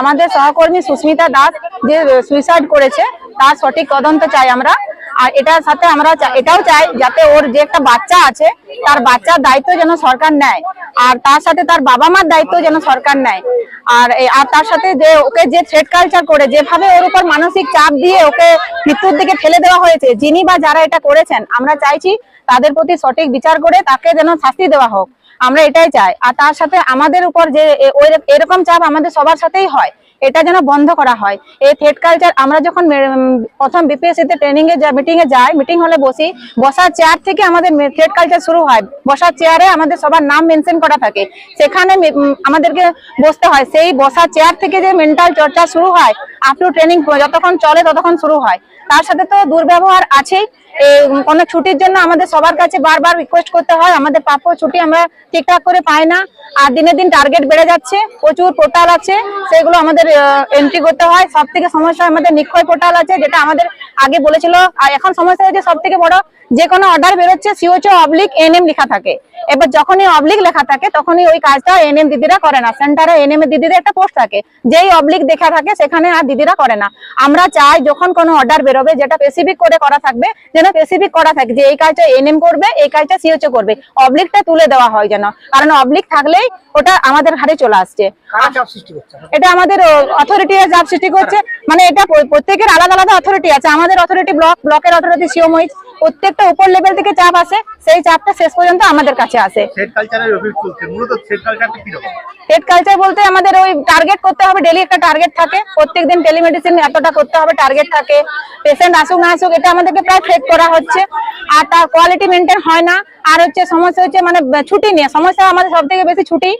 আমাদের সহকর্মী সুস্মিতা দাস যে সুইসাইড করেছে, তার সঠিক তদন্ত চাই আমরা। আর এটার সাথে আমরা এটাও চাই যাতে ওর যে একটা বাচ্চা আছে, তার বাচ্চার দায়িত্ব যেন সরকার নেয়। আর তার সাথে তার বাবা মার দায়িত্ব যেন সরকার নেয়। আর আর তার সাথে যে, ওকে যে থ্রেড কালচার করে, যেভাবে ওর উপর মানসিক চাপ দিয়ে ওকে মৃত্যুর দিকে ফেলে দেওয়া হয়েছে, যিনি বা যারা এটা করেছেন, আমরা চাইছি তাদের প্রতি সঠিক বিচার করে তাকে যেন শাস্তি দেওয়া হোক। আমরা এটাই চাই। আর তার সাথে আমাদের উপর যে এরকম চাপ আমাদের সবার সাথেই হয়, এটা যেন বন্ধ করা হয়। এই থ্রেড কালচার আমরা যখন প্রথম বিপিএসসি তে ট্রেনিং এ মিটিং এ যাই মিটিং হলে বসি, বসার চেয়ার থেকে আমাদের থ্রেড কালচার শুরু হয়। বসার চেয়ারে আমাদের সবার নাম মেনশন করা থাকে। সেখানে আমাদেরকে বসতে হয়। সেই বসার চেয়ার থেকে যে মেন্টাল চর্চা শুরু হয় আপ টু ট্রেনিং যতক্ষণ চলে ততক্ষণ শুরু হয়। তার সাথে তো দুর্ব্যবহার আছেই। কোনো ছুটির জন্য আমাদের সবার কাছে বারবার রিকোয়েস্ট করতে হয়, আমাদের প্রাপ্য ছুটি আমরা ঠিকঠাক করে পাই না। আর দিনে দিন টার্গেট বেড়ে যাচ্ছে, প্রচুর পোর্টাল আছে, সেগুলো আমাদের এন্ট্রি করতে হয়। সব থেকে সমস্যা আমাদের নিক্ষয় পোর্টাল আছে, যেটা আমাদের আগে বলেছিল। আর এখন সমস্যা হচ্ছে সব থেকে বড়, যে কোনো অর্ডার বেরোচ্ছে সিওচো অবলিক এনএম লেখা থাকে। এবার যখনই অবলিক লেখা থাকে, তখনই ওই কাজটা এনএম দিদিরা করে না। সেন্টারে এনএম এর দিদিদের একটা পোস্ট থাকে। যেই অবলিক দেখা থাকে, সেখানে আর দিদিরা করে না। আমরা চাই যখন কোনো অর্ডার বেরোবে যেটা স্পেসিফিক করে করা থাকবে যেন স্পেসিফিক করা থাকে যে এই কাজটা এনএম করবে এই কাজটা সিওচে করবে। অবলিকটা তুলে দেওয়া হয় যেন। কারণ অবলিক থাকলেই ওটা আমাদের ঘাড়ে চলে আসছে। এটা আমাদের অথরিটি চাপ সৃষ্টি করছে। মানে এটা প্রত্যেকের আলাদা আলাদা অথরিটি আছে। আমাদের অথরিটি ব্লক ব্লকের অথরিটি সিওমইচ প্রত্যেকটা উপর লেভেল থেকে চাপ আসে সেই চাপটা শেষ পর্যন্ত আমাদের কাছে আসে। পেট কালচার বলতে আমাদের ওই টার্গেট করতে হবে ডেলি একটা টার্গেট থাকে। প্রত্যেকদিন টেলিমেডিসিন এতটা করতে হবে টার্গেট থাকে। পেশেন্ট আসুক না আসুক এটা আমাদেরকে প্রায় ফেক করা হচ্ছে। আর তার কোয়ালিটি মেনটেন হয় না। আর হচ্ছে সমস্যা হচ্ছে মানে ছুটি নিয়ে। সমস্যা আমাদের সব থেকে বেশি ছুটি।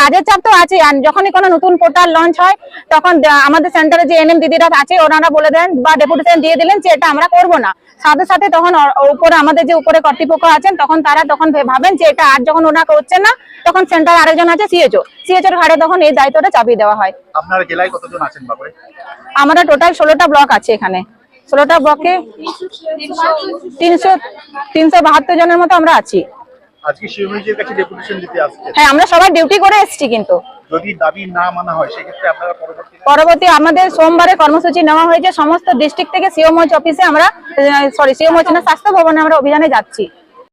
কাজের চাপ তো আছে আর যখনই কোনো নতুন পোর্টাল লঞ্চ হয় তখন আমাদের সেন্টারে যে এনএম দিদিরা আছে ওনারা বলে দেন বা ডেপুটেশন দিয়ে দিলেন যে এটা আমরা করব না। সাথে সাথে তখন উপরে আমাদের যে উপরে কর্তৃপক্ষ আছেন তখন তারা তখন ভাবেন যে এটা আর যখন ওনা করছে না তখন সেন্টার আরেকজন আছে সিএচও সিএচওর ঘাড়ে তখন এই দায়িত্বটা চাপিয়ে দেওয়া হয়। আপনার জেলায় কতজন আছেন বাপরে? আমরা টোটাল ষোলোটা ব্লক আছে এখানে। ষোলোটা ব্লকে তিনশো তিনশো বাহাত্তর জনের মতো আমরা আছি। আজকে কাছে ডেপুটেশন দিতে আসছে। হ্যাঁ আমরা সবাই ডিউটি করে এসেছি কিন্তু। যদি দাবি না মানা হয় সেক্ষেত্রে আপনারা পরবর্তী পরবর্তী আমাদের সোমবারে কর্মসূচি নেওয়া হয়েছে সমস্ত ডিস্ট্রিক্ট থেকে সিওমোচ অফিসে আমরা সরি সিওমোচ না স্বাস্থ্য ভবনে আমরা অভিযানে যাচ্ছি।